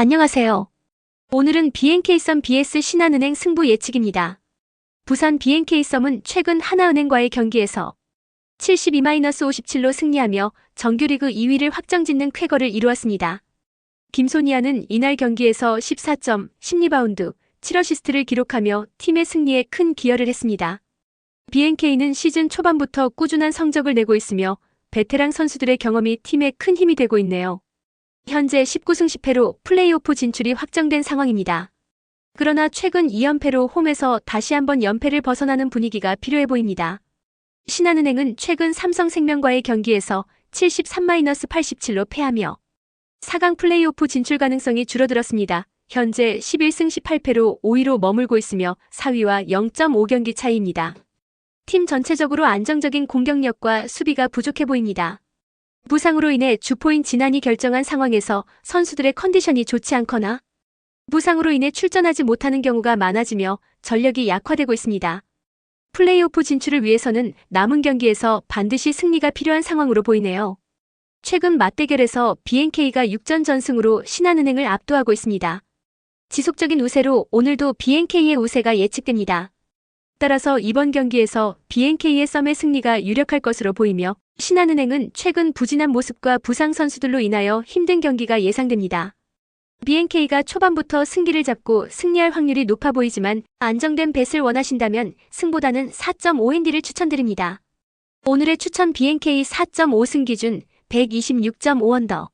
안녕하세요. 오늘은 BNK썸 BS 신한은행 승부 예측입니다. 부산 BNK썸은 최근 하나은행과의 경기에서 72-57로 승리하며 정규리그 2위를 확정짓는 쾌거를 이루었습니다. 김소니아는 이날 경기에서 14점, 10리바운드, 7어시스트를 기록하며 팀의 승리에 큰 기여를 했습니다. BNK는 시즌 초반부터 꾸준한 성적을 내고 있으며 베테랑 선수들의 경험이 팀에 큰 힘이 되고 있네요. 현재 19승 10패로 플레이오프 진출이 확정된 상황입니다. 그러나 최근 2연패로 홈에서 다시 한번 연패를 벗어나는 분위기가 필요해 보입니다. 신한은행은 최근 삼성생명과의 경기에서 73-87로 패하며 4강 플레이오프 진출 가능성이 줄어들었습니다. 현재 11승 18패로 5위로 머물고 있으며 4위와 0.5경기 차이입니다. 팀 전체적으로 안정적인 공격력과 수비가 부족해 보입니다. 부상으로 인해 주포인 진안이 결정한 상황에서 선수들의 컨디션이 좋지 않거나 부상으로 인해 출전하지 못하는 경우가 많아지며 전력이 약화되고 있습니다. 플레이오프 진출을 위해서는 남은 경기에서 반드시 승리가 필요한 상황으로 보이네요. 최근 맞대결에서 BNK가 6전 전승으로 신한은행을 압도하고 있습니다. 지속적인 우세로 오늘도 BNK의 우세가 예측됩니다. 따라서 이번 경기에서 BNK의 썸의 승리가 유력할 것으로 보이며 신한은행은 최근 부진한 모습과 부상 선수들로 인하여 힘든 경기가 예상됩니다. BNK가 초반부터 승기를 잡고 승리할 확률이 높아 보이지만 안정된 뱃을 원하신다면 승보다는 4.5인디를 추천드립니다. 오늘의 추천 BNK 4.5승 기준 126.5언더